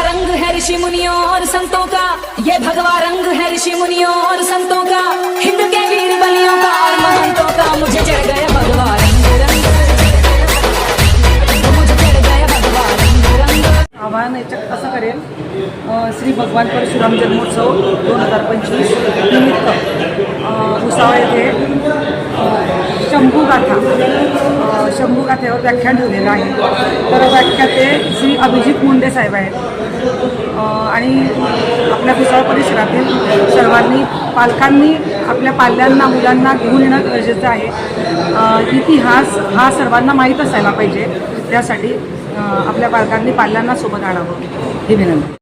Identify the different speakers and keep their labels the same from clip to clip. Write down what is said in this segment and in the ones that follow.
Speaker 1: रंग है मुनियों और संतों का। ये भगवा रंग है ऋषि मुनियों और संतों का। हिंद के वीर बलियों का और महंतों का मुझे चढ़ गया भगवा रंग रंग। मुझे चढ़ गया भगवा रंग रंग।
Speaker 2: आवाहन याच्यात कसं करेल? श्री भगवान परशुराम जन्मोत्सव दोन हजार पंचवीस निमित्त. उसावा येथे शंभू गाथा. शंभू शंभूगाथेवर व्याख्यान ठेवलेलं आहे. तर व्याख्याते श्री अभिजित मुंडे साहेब आहेत. आणि आपल्या भुसाळ परिसरातील सर्वांनी पालकांनी आपल्या पाल्यांना मुलांना घेऊन येणं गरजेचं आहे. इतिहास हा सर्वांना माहीत असायला पाहिजे. त्यासाठी आपल्या पालकांनी पाल्यांना सोबत आणावं. ही विनंती.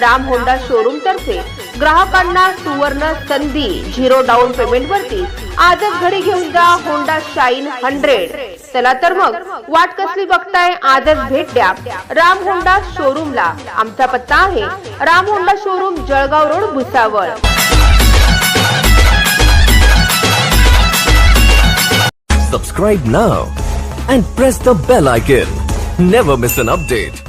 Speaker 3: राम होंडा शोरूम तर्फे ग्राहकांना सुवर्ण संधी झिरो डाऊन पेमेंट वरती आजच घरी घेऊन जा होंडा शाईन हंड्रेड चला तर मग वाट कसली बघताय आजच भेट द्या राम होंडा शोरूमला आमचा पत्ता आहे Ram Honda showroom Jalgaon road Bhusawal
Speaker 4: Subscribe now and press the bell icon. Never miss an update.